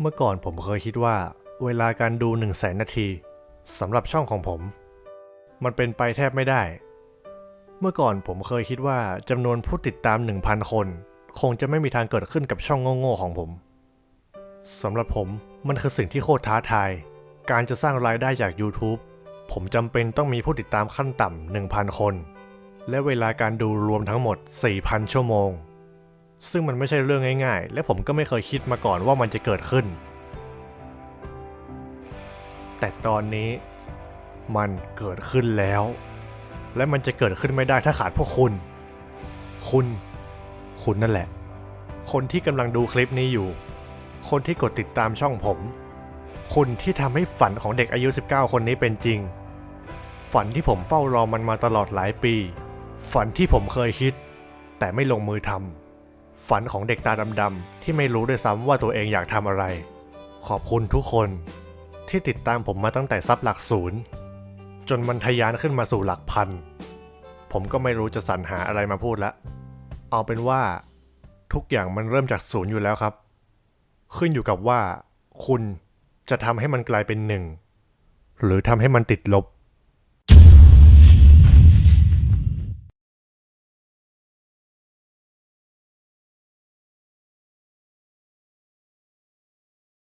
เมื่อก่อนผมเคยคิดว่า เวลาการดู1นึ่งแสนนาทีสำหรับช่องของผม มันเป็นไปแทบไม่ได้ เมื่อก่อนผมเคยคิดว่าจำนวนผู้ติดตาม 1,000 คน คงจะไม่มีทางเกิดขึ้นกับช่องโง่ๆของผมสำหรับผมมันคือสิ่งที่โคตรท้าทาย การจะสร้างรายได้จาก YouTube ผมจำเป็นต้องมีผู้ติดตามขั้นต่ำ1,000 คน และเวลาการดูรวมทั้งหมด 4,000 ชั่วโมง ซึ่งมันไม่ใช่เรื่องง่าย ๆ และผมก็ไม่เคยคิดมาก่อนว่ามันจะเกิดขึ้น แต่ตอนนี้มันเกิดขึ้นแล้ว และมันจะเกิดขึ้นไม่ได้ถ้าขาดพวกคุณ คุณ คุณนั่นแหละ คนที่กำลังดูคลิปนี้อยู่ คนที่กดติดตามช่องผม คุณที่ทำให้ฝันของเด็กอายุ 19 คนนี้เป็นจริง ฝันที่ผมเฝ้ารอมันมาตลอดหลายปี ฝันที่ผมเคยคิด แต่ไม่ลงมือทำ ฝันของเด็กตาดำๆที่ไม่รู้ด้วยซ้ำว่าตัวเองอยากทำอะไร ขอบคุณทุกคน ที่ติดตามผมมาตั้งแต่ซับหลักศูนย์ จนมันทะยานขึ้นมาสู่หลักพัน ผมก็ไม่รู้จะสรรหาอะไรมาพูดละ เอาเป็นว่า ทุกอย่างมันเริ่มจากศูนย์อยู่แล้วครับ ขึ้นอยู่กับว่า คุณจะทำให้มันกลายเป็นหนึ่ง หรือทำให้มันติดลบ